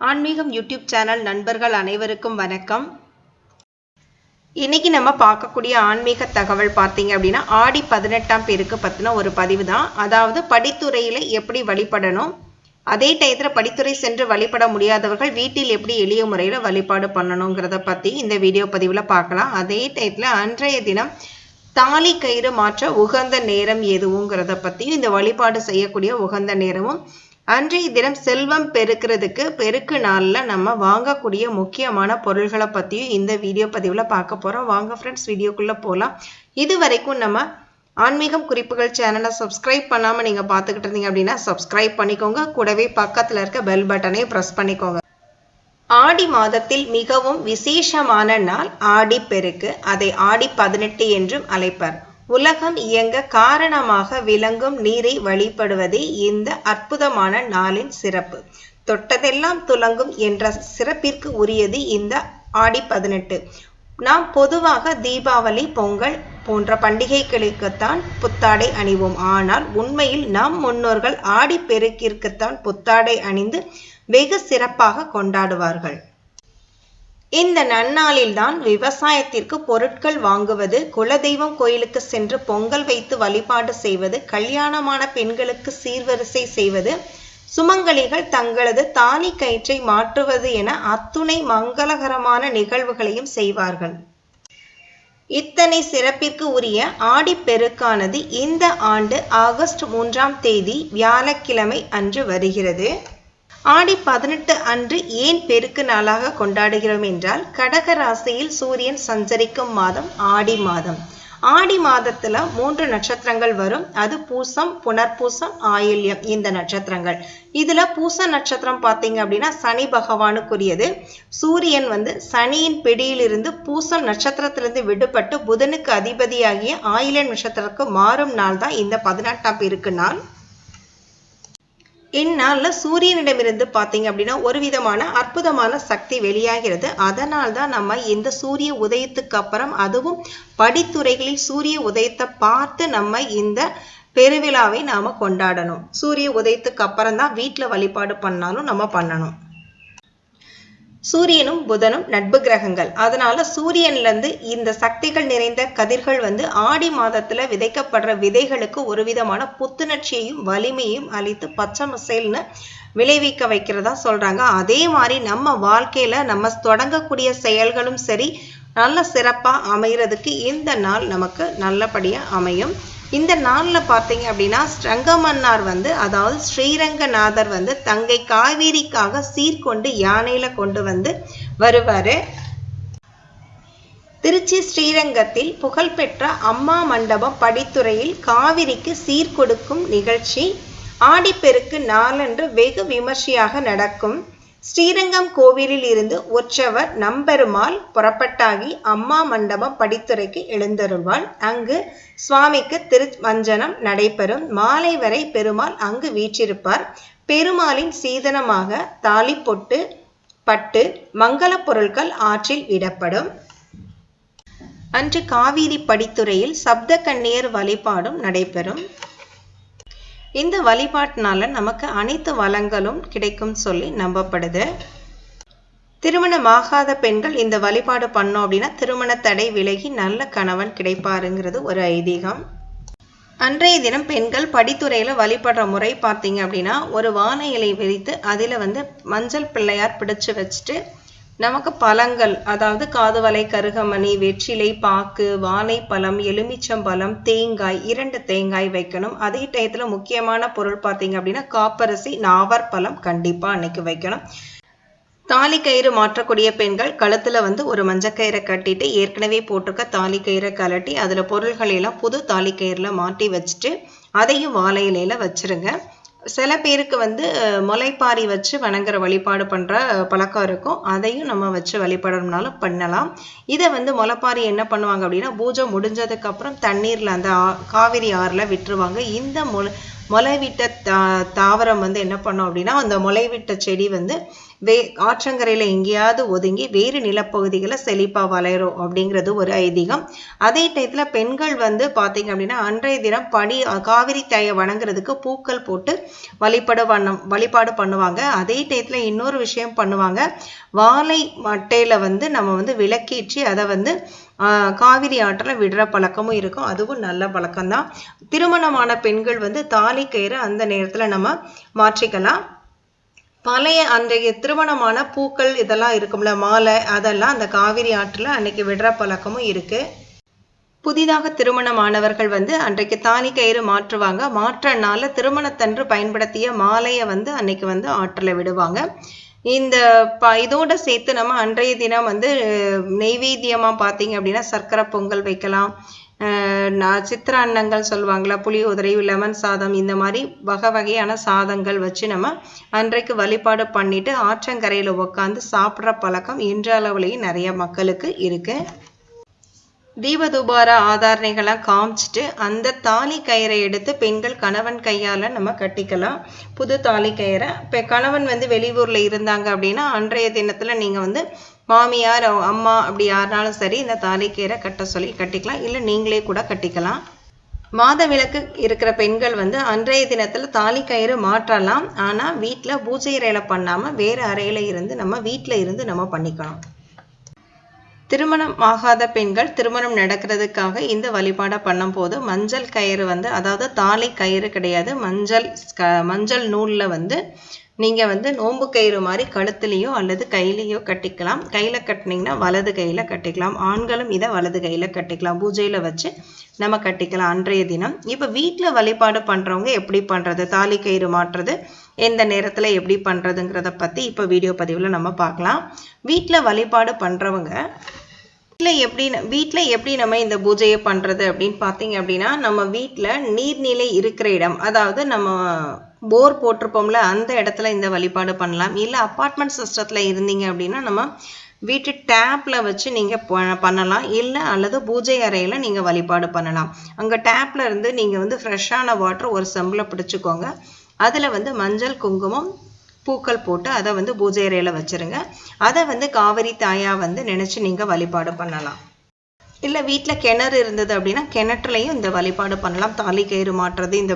ஆன்மீகம் YouTube channel நண்பர்கள் அனைவருக்கும் வணக்கம். இன்னைக்கு நம்ம பார்க்கக்கூடிய ஆன்மீக தகவல் பார்த்தீங்க அப்படின்னா ஆடி பதினெட்டாம் பேருக்கு பற்றின ஒரு பதிவு தான். அதாவது படித்துறையில் எப்படி வழிபடணும் அதே டயத்தில் படித்துறை சென்று வழிபட முடியாதவர்கள் வீட்டில் எப்படி எளிய முறையில் வழிபாடு பண்ணணுங்கிறத பற்றி இந்த வீடியோ பதிவில் பார்க்கலாம். அதே டயத்தில் அன்றைய தினம் தாலி கயிறு மாற்ற உகந்த நேரம் எதுவுங்கிறத பற்றியும் இந்த வழிபாடு செய்யக்கூடிய உகந்த நேரமும் அன்றைய தினம் செல்வம் பெருக்கிறதுக்கு பெருக்கு நாளில் நம்ம வாங்கக்கூடிய முக்கியமான பொருள்களை பற்றியும் இந்த வீடியோ பதிவில் பார்க்க போகிறோம் வாங்க ஃப்ரெண்ட்ஸ் வீடியோக்குள்ளே போகலாம் இது வரைக்கும் நம்ம ஆன்மீகம் குறிப்புகள் சேனலை சப்ஸ்கிரைப் பண்ணாமல் நீங்கள் பார்த்துக்கிட்டு இருந்தீங்க அப்படின்னா சப்ஸ்கிரைப் பண்ணிக்கோங்க. கூடவே பக்கத்தில் இருக்க பெல் பட்டனையும் ப்ரெஸ் பண்ணிக்கோங்க. ஆடி மாதத்தில் மிகவும் விசேஷமான நாள் ஆடி பெருக்கு. அதை ஆடி பதினெட்டு என்றும் அழைப்பர். உலகம் இயங்க காரணமாக விளங்கும் நீரை வழிபடுவதே இந்த அற்புதமான நாளின் சிறப்பு. தொட்டதெல்லாம் துலங்கும் என்ற சிறப்பிற்கு உரியது இந்த ஆடி பதினெட்டு நாம் பொதுவாக தீபாவளி பொங்கல் போன்ற பண்டிகைகளுக்குத்தான் புத்தாடை அணிவோம். ஆனால் உண்மையில் நம் முன்னோர்கள் ஆடி பெருக்கிற்குத்தான் புத்தாடை அணிந்து வெகு சிறப்பாக கொண்டாடுவார்கள். இந்த நன்னாளில்தான் விவசாயத்திற்கு பொருட்கள் வாங்குவது குலதெய்வம் கோயிலுக்கு சென்று பொங்கல் வைத்து வழிபாடு செய்வது கல்யாணமான பெண்களுக்கு சீர்வரிசை செய்வது சுமங்கலிகள் தங்களது தாலி கயிற்றை மாற்றுவது என அத்துணை மங்களகரமான நிகழ்வுகளையும் செய்வார்கள். இத்தனை சிறப்பிற்கு உரிய ஆடிப்பெருக்கானது இந்த ஆண்டு ஆகஸ்ட் மூன்றாம் தேதி வியாழக்கிழமை அன்று வருகிறது. ஆடி பதினெட்டு அன்று ஏன் பெருக்கு நாளாக கொண்டாடுகிறோம் என்றால் கடக ராசியில் சூரியன் சஞ்சரிக்கும் மாதம் ஆடி மாதம். ஆடி மாதத்துல மூன்று நட்சத்திரங்கள் வரும். அது பூசம் புனர்பூசம் ஆயில்யம் இந்த நட்சத்திரங்கள். இதுல பூச நட்சத்திரம் பார்த்தீங்க அப்படின்னா சனி பகவானுக்குரியது. சூரியன் வந்து சனியின் பிடியிலிருந்து பூசம் நட்சத்திரத்திலிருந்து விடுபட்டு புதனுக்கு அதிபதியாகிய ஆயில்யம் நட்சத்திரத்துக்கு மாறும் நாள் தான் இந்த பதினெட்டாம் பெருக்கு நாள். இந்நாளில் சூரியனிடமிருந்து பார்த்தீங்க அப்படின்னா ஒரு விதமான அற்புதமான சக்தி வெளியாகிறது. அதனால் தான் நம்ம இந்த சூரிய உதயத்துக்கு அப்புறம் அதுவும் படித்துறைகளில் சூரிய உதயத்தை பார்த்து நம்ம இந்த பெருவிழாவை நாம் கொண்டாடணும். சூரிய உதயத்துக்கு அப்புறம் தான் வீட்டில் வழிபாடு பண்ணாலும் நம்ம பண்ணணும். சூரியனும் புதனும் நட்பு கிரகங்கள். அதனால சூரியன்ல இருந்து இந்த சக்திகள் நிறைந்த கதிர்கள் வந்து ஆடி மாதத்துல விதைக்கப்படுற விதைகளுக்கு ஒரு விதமான புத்துணர்ச்சியையும் வலிமையும் அளித்து பச்சை மசைல்னு விளைவிக்க வைக்கிறதா சொல்றாங்க. அதே மாதிரி நம்ம வாழ்க்கையில நம்ம தொடங்கக்கூடிய செயல்களும் சரி நல்ல சிறப்பா அமைகிறதுக்கு இந்த நாள் நமக்கு நல்லபடியா அமையும். இந்த நாளில் பார்த்தீங்க அப்படின்னா ஸ்ரங்கமன்னார் வந்து அதாவது ஸ்ரீரங்கநாதர் வந்து தங்கை காவேரிக்காக சீர்கொண்டு யானையில் கொண்டு வந்து வருவார். திருச்சி ஸ்ரீரங்கத்தில் புகழ்பெற்ற அம்மா மண்டபம் படித்துறையில் காவிரிக்கு சீர்கொடுக்கும் நிகழ்ச்சி ஆடிப்பெருக்கு நாளன்று வெகு விமர்சையாக நடக்கும். ஸ்ரீரங்கம் கோவிலில் இருந்து உற்சவர் நம்பெருமாள் புறப்பட்டாகி அம்மா மண்டபம் படித்துறைக்கு எழுந்தருள்வாள். அங்கு சுவாமிக்கு திருமஞ்சனம் நடைபெறும். மாலை வரை பெருமாள் அங்கு வீற்றிருப்பார். பெருமாளின் சீதனமாக தாலி பொட்டு பட்டு மங்கள பொருட்கள் ஆற்றில் விடப்படும் அன்று காவிரி படித்துறையில் சப்த கண்ணியர் வழிபாடும் நடைபெறும். இந்த வழிபாட்டினால நமக்கு அனைத்து வளங்களும் கிடைக்கும் சொல்லி நம்பப்படுது. திருமணமாகாத பெண்கள் இந்த வழிபாடு பண்ணோம் அப்படின்னா திருமண தடை விலகி நல்ல கணவன் கிடைப்பாருங்கிறது ஒரு ஐதீகம். அன்றைய தினம் பெண்கள் படித்துறையில் வழிபடுற முறை பார்த்தீங்க அப்படின்னா ஒரு வான இலை விரித்து அதில் வந்து மஞ்சள் பிள்ளையார் பிடிச்சு வச்சுட்டு நமக்கு பழங்கள் அதாவது காதுவலை கருகமணி வெற்றிலை பாக்கு வாழைப்பழம் எலுமிச்சம்பழம் தேங்காய் இரண்டு தேங்காய் வைக்கணும். அதே டயத்தில் முக்கியமான பொருள் பார்த்தீங்க அப்படின்னா காப்பரிசி நாவற்பழம் கண்டிப்பாக அன்னைக்கு வைக்கணும். தாலி கயிறு மாற்றக்கூடிய பெண்கள் கழுத்துல வந்து ஒரு மஞ்சக்கயிறை கட்டிட்டு ஏற்கனவே போட்டிருக்க தாலி கயிறை கலட்டி அதுல பொருள்களை எல்லாம் புது தாலி கயிறுல மாட்டி வச்சுட்டு அதையும் வாழை இலையில வச்சிருங்க. சில பேருக்கு வந்து முளைப்பாரி வச்சு வணங்குற வழிபாடு பண்ணுற பழக்கம் இருக்கும். அதையும் நம்ம வச்சு வழிபடணும்னாலும் பண்ணலாம். இதை வந்து முளைப்பாரி என்ன பண்ணுவாங்க அப்படின்னா பூஜை முடிஞ்சதுக்கப்புறம் தண்ணீரில் அந்த காவிரி ஆறில் விட்டுருவாங்க. இந்த முளை முளைவிட்ட தா தாவரம் வந்து என்ன பண்ணோம் அப்படின்னா அந்த முளைவிட்ட செடி வந்து வே ஆற்றங்கரையில் எங்கேயாவது ஒதுங்கி வேறு நிலப்பகுதிகளை செழிப்பாக வளரும் அப்படிங்கிறது ஒரு ஐதீகம். அதே டயத்தில் பெண்கள் வந்து பார்த்தீங்க அப்படின்னா அன்றைய தினம் படி காவிரி தாயை வணங்குறதுக்கு பூக்கள் போட்டு வழிபட வண்ணம் வழிபாடு பண்ணுவாங்க. அதே டயத்தில் இன்னொரு விஷயம் பண்ணுவாங்க. வாழை மட்டையில் வந்து நம்ம வந்து விளக்கேற்றி அதை வந்து காவிரி ஆற்றில் விடுற பழக்கமும் இருக்கும். அதுவும் நல்ல பழக்கம்தான். திருமணமான பெண்கள் வந்து தாலி கயிறு அந்த நேரத்தில் நம்ம மாற்றிக்கலாம். பழைய அன்றைய திருமணமான பூக்கள் இதெல்லாம் இருக்கும்ல மாலை அதெல்லாம் அந்த காவிரி ஆற்றில் அன்னைக்கு விடுற பழக்கமும் இருக்கு. புதிதாக திருமணமானவர்கள் வந்து அன்றைக்கு தாலி கயிறு மாற்றுவாங்க. மாற்றனால திருமணத்தன்று பயன்படுத்திய மாலையை வந்து அன்னைக்கு வந்து ஆற்றில் விடுவாங்க. இந்த ப இதோட சேர்த்து நம்ம அன்றைய தினம் வந்து நெய்வேத்தியமாக பார்த்தீங்க அப்படின்னா சர்க்கரை பொங்கல் வைக்கலாம். நான் சித்திர அன்னங்கள் சொல்லுவாங்களா புளியோதரை லெமன் சாதம் இந்த மாதிரி வகை வகையான சாதங்கள் வச்சு நம்ம அன்றைக்கு வழிபாடு பண்ணிட்டு ஆற்றங்கரையில் உட்காந்து சாப்பிட்ற பழக்கம் இன்றளவுலேயும் நிறைய மக்களுக்கு இருக்குது தீபதுபார ஆதாரணைகளாக காமிச்சிட்டு அந்த தாலி கயிறை எடுத்து பெண்கள் கணவன் கையால் நம்ம கட்டிக்கலாம். புது தாலி கயிறை. இப்போ கணவன் வந்து வெளியூரில் இருந்தாங்க அப்படின்னா அன்றைய தினத்தில் நீங்கள் வந்து மாமியார் அம்மா அப்படி யாருனாலும் சரி இந்த தாலி கயிறை கட்ட சொல்லி கட்டிக்கலாம். இல்லை நீங்களே கூட கட்டிக்கலாம். மாத விளக்கு இருக்கிற பெண்கள் வந்து அன்றைய தினத்தில் தாலி கயிறு மாற்றலாம். ஆனால் வீட்டில் பூஜை அறையில் பண்ணாமல் வேறு அறையில் இருந்து நம்ம வீட்டில் இருந்து நம்ம பண்ணிக்கணும் திருமணம் ஆகாத பெண்கள் திருமணம் நடக்கிறதுக்காக இந்த வழிபாடை பண்ணும்போது மஞ்சள் கயிறு வந்து அதாவது தாலி கயிறு கிடையாது மஞ்சள் மஞ்சள் நூலில் வந்து நீங்கள் வந்து நோம்பு கயிறு மாதிரி கழுத்துலேயோ அல்லது கையிலையோ கட்டிக்கலாம். கையில் கட்டினீங்கன்னா வலது கையில் கட்டிக்கலாம். ஆண்களும் இதை வலது கையில் கட்டிக்கலாம். பூஜையில் வச்சு நம்ம கட்டிக்கலாம் அன்றைய தினம். இப்போ வீட்டில் வழிபாடு பண்ணுறவங்க எப்படி பண்ணுறது தாலி கயிறு மாற்றுறது எந்த நேரத்தில் எப்படி பண்ணுறதுங்கிறத பற்றி இப்போ வீடியோ பதிவில் நம்ம பார்க்கலாம். வீட்டில் வழிபாடு பண்ணுறவங்க வீட்டில் எப்படி வீட்டில் எப்படி நம்ம இந்த பூஜையை பண்ணுறது அப்படின்னு பார்த்தீங்க அப்படின்னா நம்ம வீட்டில் நீர்நிலை இருக்கிற இடம் அதாவது நம்ம போர் போட்டிருப்போம்ல அந்த இடத்துல இந்த வழிபாடு பண்ணலாம். இல்லை அப்பார்ட்மெண்ட் சிஸ்டத்தில் இருந்தீங்க அப்படின்னா நம்ம வீட்டு டேப்பில் வச்சு நீங்கள் பண்ணலாம். இல்லை அல்லது பூஜை அறையில் நீங்கள் வழிபாடு பண்ணலாம். அங்கே டேப்பில் இருந்து நீங்கள் வந்து ஃப்ரெஷ்ஷான வாட்டர் ஒரு செம்பில் பிடிச்சிக்கோங்க. அதில் வந்து மஞ்சள் குங்குமம் பூக்கள் போட்டு அதை வந்து பூஜை அறையில் வச்சுருங்க. அதை வந்து காவிரி தாயாக வந்து நினச்சி நீங்கள் வழிபாடு பண்ணலாம். இல்லை வீட்டில் கிணறு இருந்தது அப்படின்னா கிணற்றுலையும் இந்த வழிபாடு பண்ணலாம். தாலி கயிறு மாட்டுறது இந்த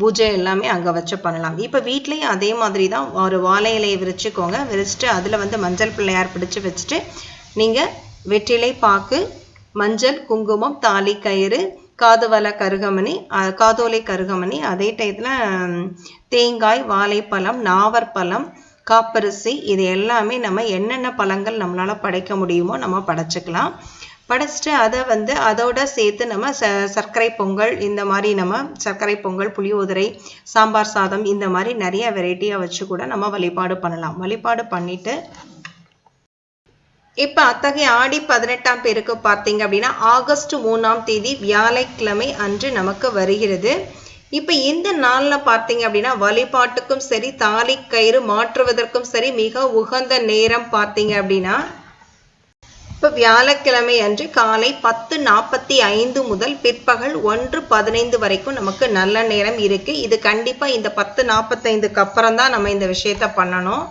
பூஜை எல்லாமே அங்கே வச்சு பண்ணலாம். இப்போ வீட்லேயும் அதே மாதிரி தான் ஒரு வாழை இலையை விரிச்சுக்கோங்க. விரிச்சிட்டு அதில் வந்து மஞ்சள் பிள்ளையார் பிடிச்சி வச்சுட்டு நீங்கள் வெற்றிலை பாக்கு மஞ்சள் குங்குமம் தாலி கயிறு காதுவல கருகமணி காதோலை கருகமணி அதே டயத்தில் தேங்காய் வாழைப்பழம் நாவற்பழம் காப்பரிசி இது எல்லாமே நம்ம என்னென்ன பழங்கள் நம்மளால் படைக்க முடியுமோ நம்ம படைச்சிக்கலாம். படைச்சிட்டு அதை வந்து அதோட சேர்த்து நம்ம ச சர்க்கரை பொங்கல் இந்த மாதிரி நம்ம சர்க்கரை பொங்கல் புளியோதரை சாம்பார் சாதம் இந்த மாதிரி நிறைய வெரைட்டியாக வச்சு கூட நம்ம வழிபாடு பண்ணலாம். வழிபாடு பண்ணிவிட்டு இப்போ அத்தகைய ஆடி பதினெட்டாம் பேருக்கு பார்த்தீங்க அப்படின்னா ஆகஸ்ட் மூணாம் தேதி வியாழக்கிழமை அன்று நமக்கு வருகிறது. இப்போ இந்த நாளில் பார்த்தீங்க அப்படின்னா வழிபாட்டுக்கும் சரி தாலி கயிறு மாற்றுவதற்கும் சரி மிக உகந்த நேரம் பார்த்தீங்க அப்படின்னா இப்போ வியாழக்கிழமை அன்று காலை பத்து நாற்பத்தி ஐந்து முதல் பிற்பகல் ஒன்று பதினைந்து வரைக்கும் நமக்கு நல்ல நேரம் இருக்குது இது கண்டிப்பாக இந்த பத்து நாற்பத்தைந்துக்கு அப்புறம் தான் நம்ம இந்த விஷயத்த பண்ணணும்.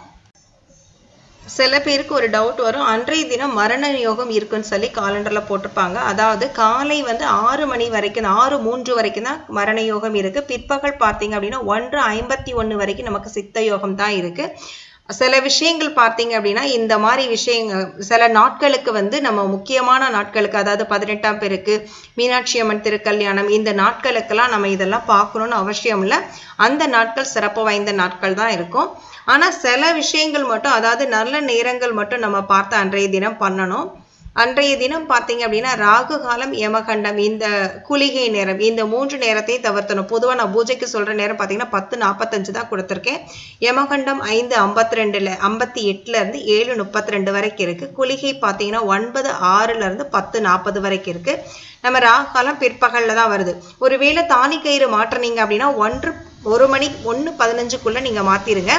சில பேருக்கு ஒரு டவுட் வரும். அன்றைய தினம் மரண யோகம் இருக்குன்னு சொல்லி காலண்டரில் போட்டிருப்பாங்க. அதாவது காலை வந்து ஆறு மணி வரைக்கும் ஆறு மூன்று வரைக்கும் தான் மரண யோகம் இருக்குது பிற்பகல் பார்த்தீங்க அப்படின்னா ஒன்று ஐம்பத்தி ஒன்று வரைக்கும் நமக்கு சித்த யோகம் தான் இருக்குது சில விஷயங்கள் பார்த்தீங்க அப்படின்னா இந்த மாதிரி விஷயங்கள் சில நாட்களுக்கு வந்து நம்ம முக்கியமான நாட்களுக்கு அதாவது பதினெட்டாம் பேருக்கு மீனாட்சி அம்மன் திருக்கல்யாணம் இந்த நாட்களுக்கெல்லாம் நம்ம இதெல்லாம் பார்க்கணுன்னு அவசியம் இல்லை. அந்த நாட்கள் சிறப்பு வாய்ந்த நாட்கள் தான் இருக்கும். ஆனால் சில விஷயங்கள் மட்டும் அதாவது நல்ல நேரங்கள் மட்டும் நம்ம பார்த்து அன்றைய தினம் பண்ணணும். அன்றைய தினம் பார்த்தீங்க அப்படின்னா ராகு காலம் யமகண்டம் இந்த குளிகை நேரம் இந்த மூன்று நேரத்தையும் தவிர்த்தணும். பொதுவாக நான் பூஜைக்கு சொல்கிற நேரம் பார்த்தீங்கன்னா பத்து நாற்பத்தஞ்சு தான் கொடுத்துருக்கேன். யமகண்டம் ஐந்து ஐம்பத்தி ரெண்டில் ஐம்பத்தி எட்டுலேருந்து ஏழு முப்பத்தி ரெண்டு வரைக்கும் இருக்குது குளிகை பார்த்தீங்கன்னா ஒன்பது ஆறுலேருந்து பத்து நாற்பது வரைக்கும் இருக்குது நம்ம ராகு காலம் பிற்பகலில் தான் வருது. ஒருவேளை தாலி கயிறு மாற்றினீங்க அப்படின்னா ஒன்று ஒரு மணி ஒன்று பதினஞ்சுக்குள்ளே நீங்கள் மாற்றிடுங்க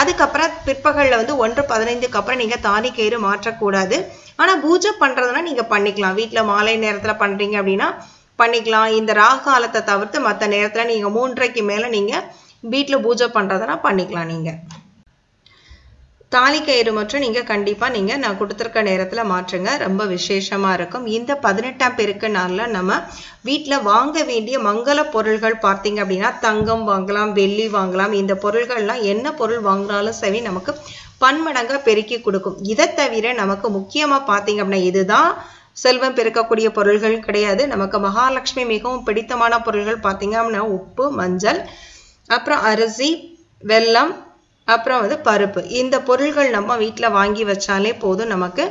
அதுக்கப்புறம் பிற்பகலில் வந்து ஒன்று பதினைந்துக்கு அப்புறம் நீங்கள் தாலி கயிறு மாற்றக்கூடாது. ஆனால் பூஜை பண்ணுறதுனா நீங்கள் பண்ணிக்கலாம். வீட்டில் மாலை நேரத்தில் பண்ணுறீங்க அப்படின்னா பண்ணிக்கலாம். இந்த ராகு காலத்தை தவிர்த்து மற்ற நேரத்தில் நீங்கள் மூன்றரைக்கு மேலே நீங்கள் வீட்டில் பூஜை பண்ணுறதுனா பண்ணிக்கலாம் நீங்கள் தாலி கயிறு மற்றும் நீங்கள் கண்டிப்பாக நீங்கள் நான் கொடுத்துருக்க நேரத்தில் மாற்றுங்க. ரொம்ப விசேஷமாக இருக்கும். இந்த பதினெட்டாம் பெருக்கு நாளில் நம்ம வீட்டில் வாங்க வேண்டிய மங்கள பொருள்கள் பார்த்தீங்க அப்படின்னா தங்கம் வாங்கலாம் வெள்ளி வாங்கலாம். இந்த பொருள்கள்லாம் என்ன பொருள் வாங்கினாலும் சரி நமக்கு பன்மடங்காக பெருக்கி கொடுக்கும். இதை தவிர நமக்கு முக்கியமாக பார்த்தீங்க அப்படின்னா இதுதான். செல்வம் பெருக்கக்கூடிய பொருள்கள் கிடையாது. நமக்கு மகாலட்சுமி மிகவும் பிடித்தமான பொருள்கள் பார்த்தீங்க அப்படின்னா உப்பு மஞ்சள் அப்புறம் அரிசி வெல்லம் அப்புறம் வந்து பருப்பு. இந்த பொருள்கள் நம்ம வீட்டில் வாங்கி வச்சாலே போதும் நமக்கு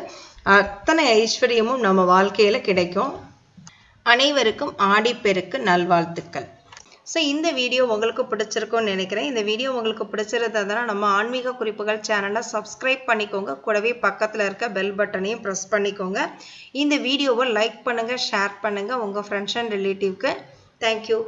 அத்தனை ஐஸ்வர்யமும் நம்ம வாழ்க்கையில் கிடைக்கும். அனைவருக்கும் ஆடிப்பெருக்கு நல்வாழ்த்துக்கள். ஸோ இந்த வீடியோ உங்களுக்கு பிடிச்சிருக்கும்னு நினைக்கிறேன். இந்த வீடியோ உங்களுக்கு பிடிச்சிருந்ததுன்னா நம்ம ஆன்மீக குறிப்புகள் சேனலை சப்ஸ்கிரைப் பண்ணிக்கோங்க. கூடவே பக்கத்தில் இருக்க பெல் பட்டனையும் ப்ரெஸ் பண்ணிக்கோங்க. இந்த வீடியோவை லைக் பண்ணுங்கள் ஷேர் பண்ணுங்கள் உங்கள் ஃப்ரெண்ட்ஸ் அண்ட் ரிலேட்டிவ்க்கு தேங்க்யூ